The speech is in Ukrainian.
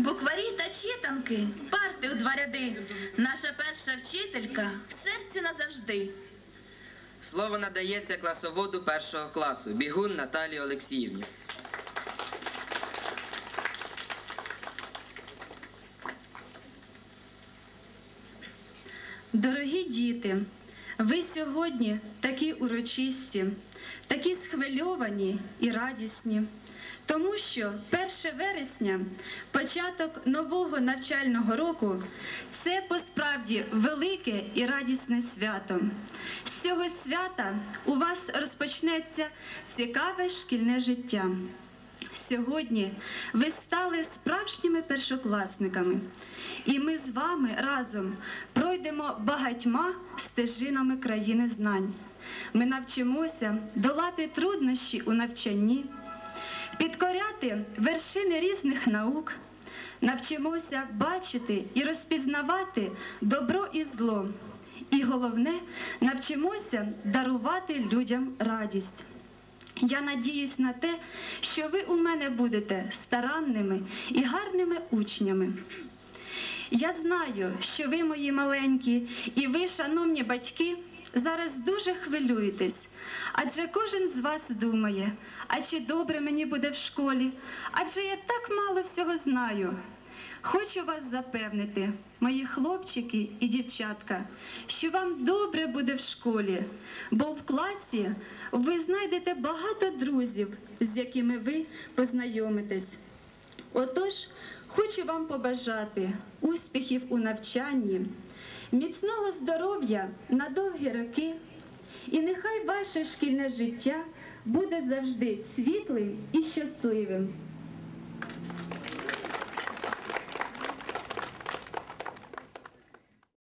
Букварі та читанки, парти у два ряди. Наша перша вчителька в серці назавжди. Слово надається класоводу першого класу Бігун Наталії Олексіївні. Дорогі діти, ви сьогодні такі урочисті, такі схвильовані і радісні, тому що 1 вересня, початок нового навчального року, це посправді велике і радісне свято. З цього свята у вас розпочнеться цікаве шкільне життя. Сьогодні ви стали справжніми першокласниками, і ми з вами разом пройдемо багатьма стежинами країни знань. Ми навчимося долати труднощі у навчанні, підкоряти вершини різних наук, навчимося бачити і розпізнавати добро і зло. І головне, навчимося дарувати людям радість. Я надіюсь на те, що ви у мене будете старанними і гарними учнями. Я знаю, що ви, мої маленькі, і ви, шановні батьки, зараз дуже хвилюєтесь, адже кожен з вас думає, а чи добре мені буде в школі, адже я так мало всього знаю. Хочу вас запевнити, мої хлопчики і дівчатка, що вам добре буде в школі, бо в класі ви знайдете багато друзів, з якими ви познайомитесь. Отож, хочу вам побажати успіхів у навчанні, міцного здоров'я на довгі роки, і нехай ваше шкільне життя буде завжди світлим і щасливим.